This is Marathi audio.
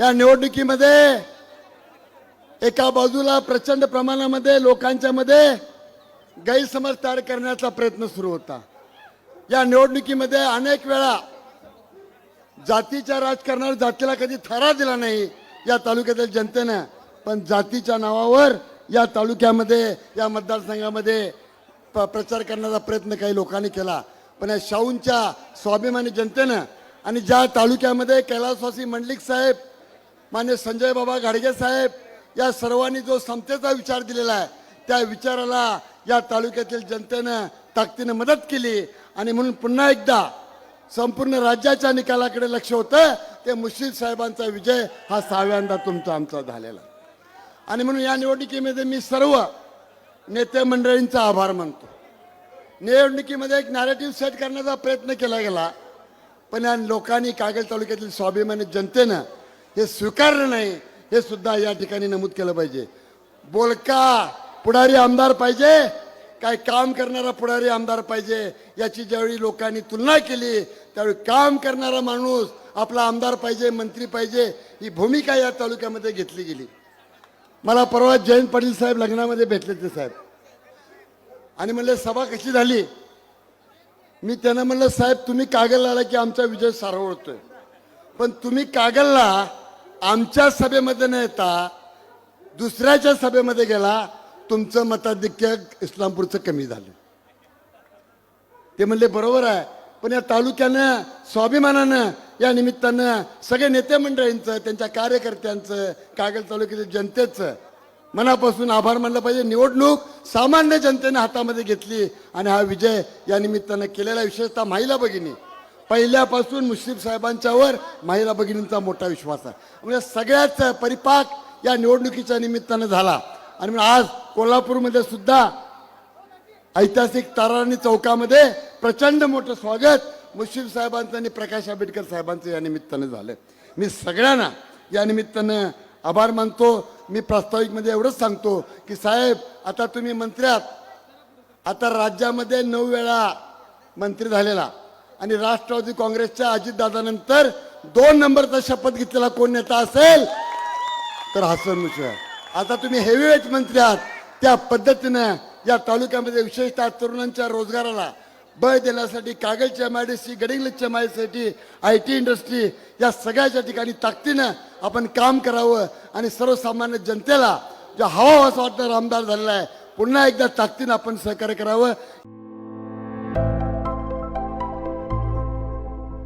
या निवडणुकीमध्ये एका बाजूला प्रचंड प्रमाणामध्ये लोकांच्या मध्ये गैरसमज तयार करण्याचा प्रयत्न सुरू होता. या निवडणुकीमध्ये अनेक वेळा जातीच्या राजकारणावर जातीला कधी थारा दिला नाही या तालुक्यातील जनतेनं पण जातीच्या नावावर या तालुक्यामध्ये या मतदारसंघामध्ये प्रचार करण्याचा प्रयत्न काही लोकांनी केला. पण या शाहूंच्या स्वाभिमानी जनतेनं आणि ज्या तालुक्यामध्ये कैलासवासी मंडलिक साहेब मान्य संजय बाबा घाडगे साहेब या सर्वांनी जो समतेचा विचार दिलेला आहे त्या विचाराला या तालुक्यातील जनतेनं ताकदीनं मदत केली. आणि म्हणून पुन्हा एकदा संपूर्ण राज्याच्या निकालाकडे लक्ष होतं ते मुश्रीफ साहेबांचा विजय हा सहाव्यांदा तुमचा आमचा झालेला. आणि म्हणून या निवडणुकीमध्ये मी सर्व नेते मंडळींचा आभार मानतो. निवडणुकीमध्ये एक नॅरेटिव्ह सेट करण्याचा प्रयत्न केला गेला. पण या लोकांनी कागल तालुक्यातील स्वाभिमानी जनतेनं हे स्वीकारलं नाही हे सुद्धा या ठिकाणी नमूद केलं पाहिजे. बोलका पुढारी आमदार पाहिजे काय काम करणारा पुढारी आमदार पाहिजे याची ज्यावेळी लोकांनी तुलना केली त्यावेळी काम करणारा माणूस आपला आमदार पाहिजे मंत्री पाहिजे ही भूमिका या तालुक्यामध्ये घेतली गेली. मला परवा जयंत पाटील साहेब लग्नामध्ये भेटले ते साहेब. आणि म्हणलं सभा कशी झाली? मी त्यांना म्हणलं साहेब तुम्ही कागलला आला की आमचा विजय सारवळतोय पण तुम्ही कागलला आमच्या सभेमध्ये न येता दुसऱ्याच्या सभेमध्ये गेला तुमचं मताधिक्य इस्लामपूरचं कमी झालं. ते म्हणले बरोबर आहे. पण या तालुक्यानं स्वाभिमानानं या निमित्तानं सगळे नेते मंडळींचं त्यांच्या कार्यकर्त्यांचं कागल तालुक्याच्या जनतेचं मनापासून आभार मानलं पाहिजे. निवडणूक सामान्य जनतेनं हातामध्ये घेतली आणि हा विजय या निमित्तानं केलेला विशेषतः महिला भगिनी. पहिल्यापासून मुश्रीफ साहेबांच्यावर महिला भगिनींचा मोठा विश्वास आहे. म्हणजे सगळ्याच परिपाक या निवडणुकीच्या निमित्तानं झाला. आणि आज कोल्हापूरमध्ये सुद्धा ऐतिहासिक ताराणी चौकामध्ये प्रचंड मोठं स्वागत मुश्रीफ साहेबांचं आणि प्रकाश आंबेडकर साहेबांचं या निमित्तानं झालं. मी सगळ्यांना या निमित्तानं आभार मानतो. मी प्रास्ताविकमध्ये एवढंच सांगतो की साहेब आता तुम्ही मंत्री आहात आता राज्यामध्ये नऊ वेळा मंत्री झालेला आणि राष्ट्रवादी काँग्रेसच्या अजितदादानंतर दोन नंबरचा शपथ घेतलेला कोण नेता असेल तर हसन मुश्रीफ. आता तुम्ही हेवीवेट मंत्री आहात. त्या पद्धतीनं या तालुक्यामध्ये विशेषतः तरुणांच्या रोजगाराला बळ देण्यासाठी कागलच्या M I D I I T industry या सगळ्याच्या ठिकाणी ताकदीनं आपण काम करावं आणि सर्वसामान्य जनतेला जो हवा असं वाटणारा आमदार झालेला आहे पुन्हा एकदा ताकदीनं आपण सहकार्य करावं.